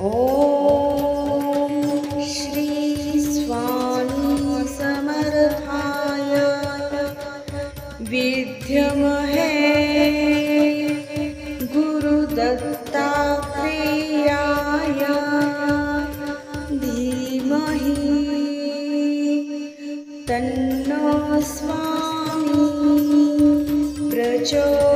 ॐ श्री स्वामी समर्थाय। विद्यमहे गुरुदत्तात्रेयाय। धीमहि तन्नो स्वामी प्रचोदयात्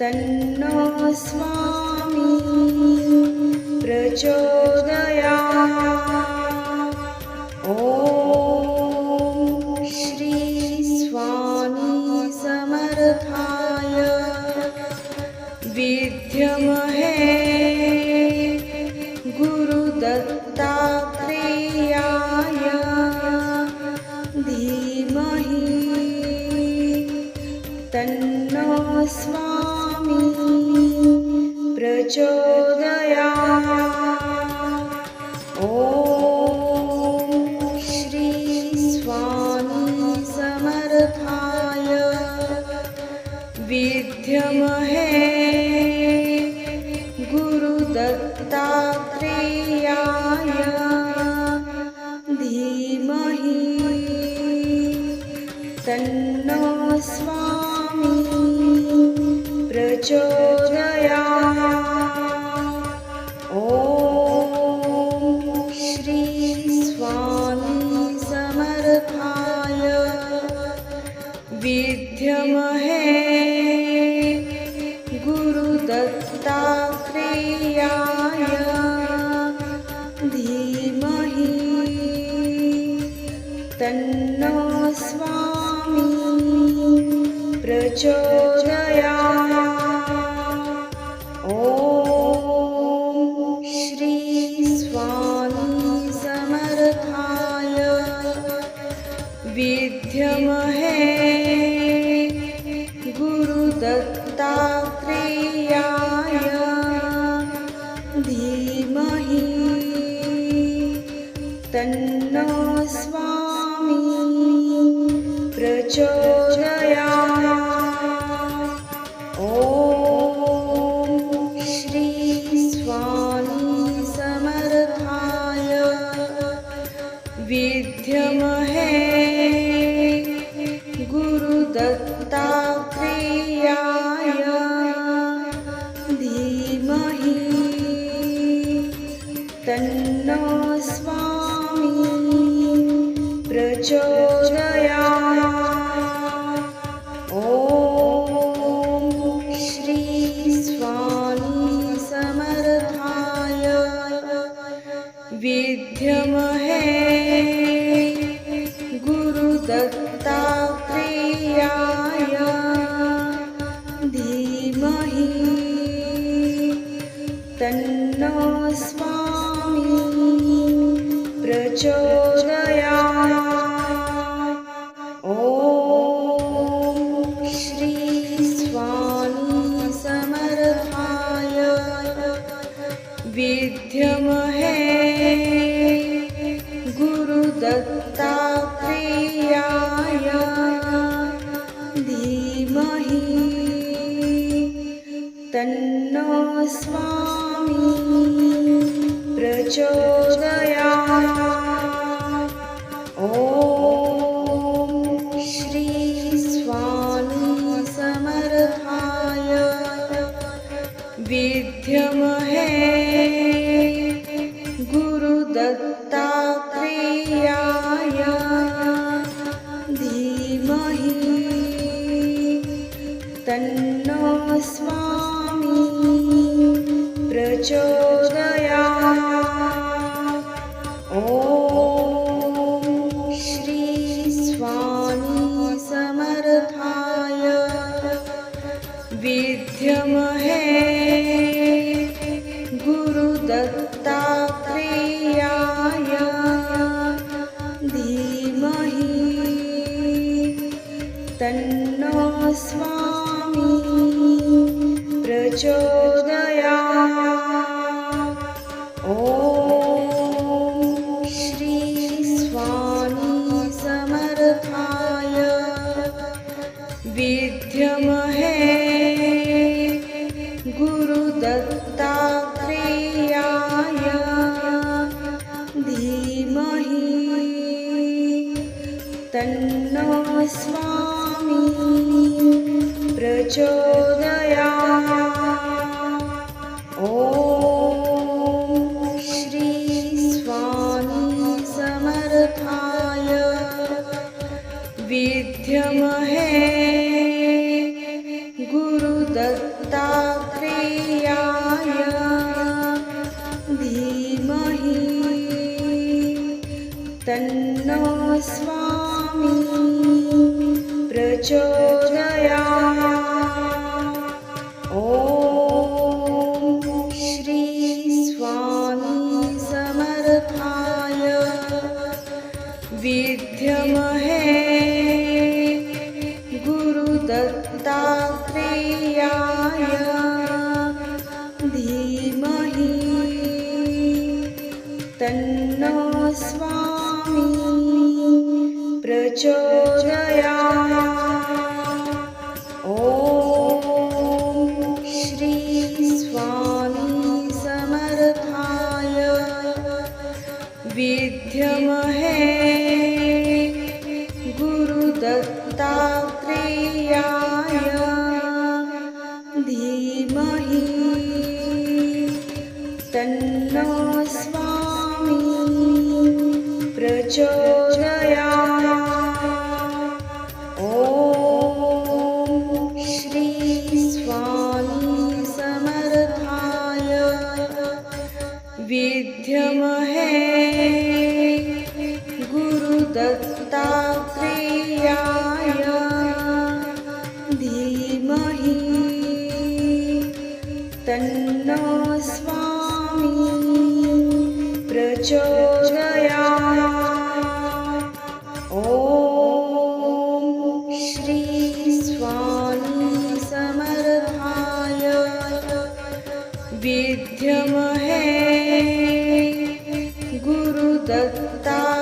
तन्नो स्वामी प्रचोदयात्। ॐ श्री स्वामी समर्थाय। विद्यमहे गुरुदत्तात्रेयाय विद्यमहे गुरुदत्तात्रेयाय प्रचोदयात् ॐ श्री स्वामी समर्थाय। विद्यमहे गुरुदत्तात्रेयाय। धीमहि तन्नो स्वामी प्रचोदयात् विद्यमहे गुरुदत्तात्रेयाय धीमहि। तन्नो स्वामी प्रचोदयात् स्वामी प्रचोदयात् विद्यमहे गुरुदत्तात्रेयाय प्रचोदया ॐ श्री स्वामी समर्थाय। विद्यमहे गुरुदत्तात्रेयाय। धीमहि तन्नो स्वामी प्रचोदया गुरुदत्तात्रेयाय धीमहि तन्नो स्वामी प्रचोदया ॐ श्री स्वामी समर्थाय विद्यमहे गुरुदत्तात्रेयाय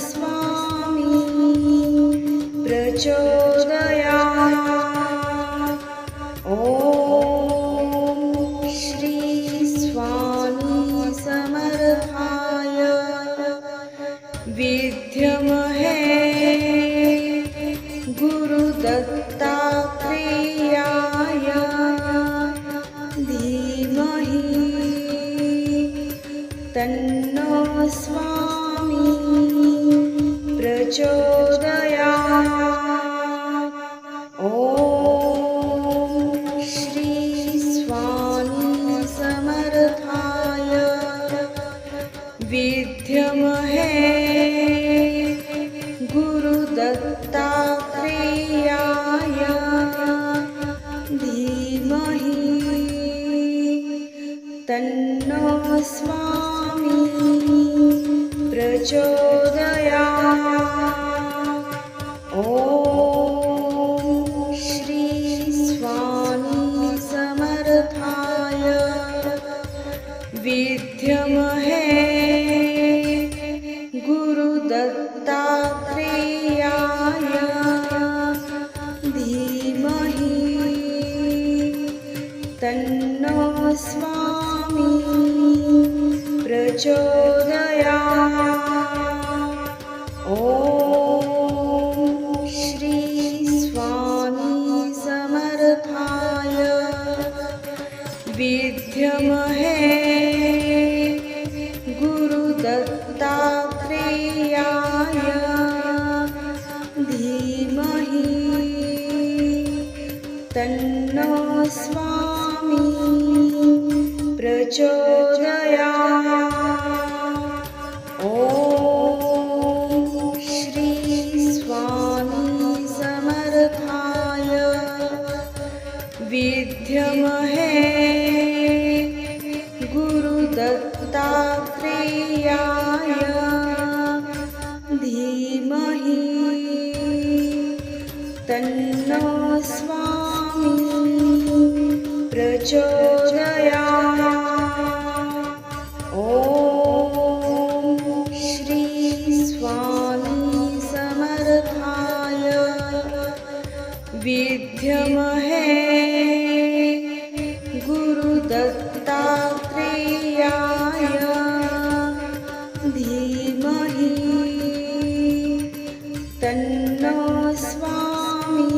स्वामी प्रचोदया ॐ श्री स्वामी समर्थाय विद्यमहे गुरुदत्तात्रेयाय धीमहि तन्नो स्वामी प्रचोदया। ॐ श्री स्वामी समर्थाय। विद्यमहे गुरुदत्तात्रेयाय। धीमहि तन्नो स्वामी प्रचोदया my प्रचोदयात्। ॐ श्री स्वामी समर्थाय। विद्यमहे गुरुदत्तात्रेयाय। धीमहि तन्नो स्वामी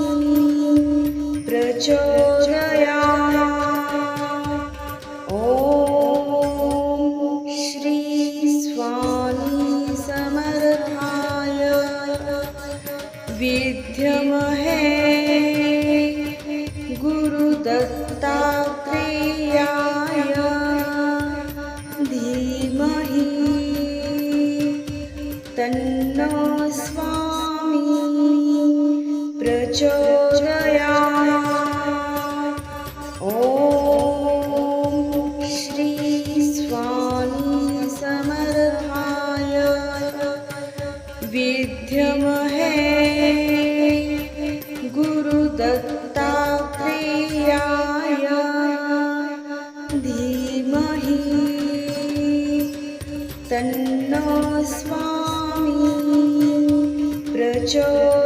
प्रचोदयात् गुरुदत्तात्रेयाय धीमहि तन्नो स्वामी प्रचोदयात्। ॐ श्री स्वामी समर्थाय विद्यमहे धीमहि तन्नो स्वामी प्रचोदयात्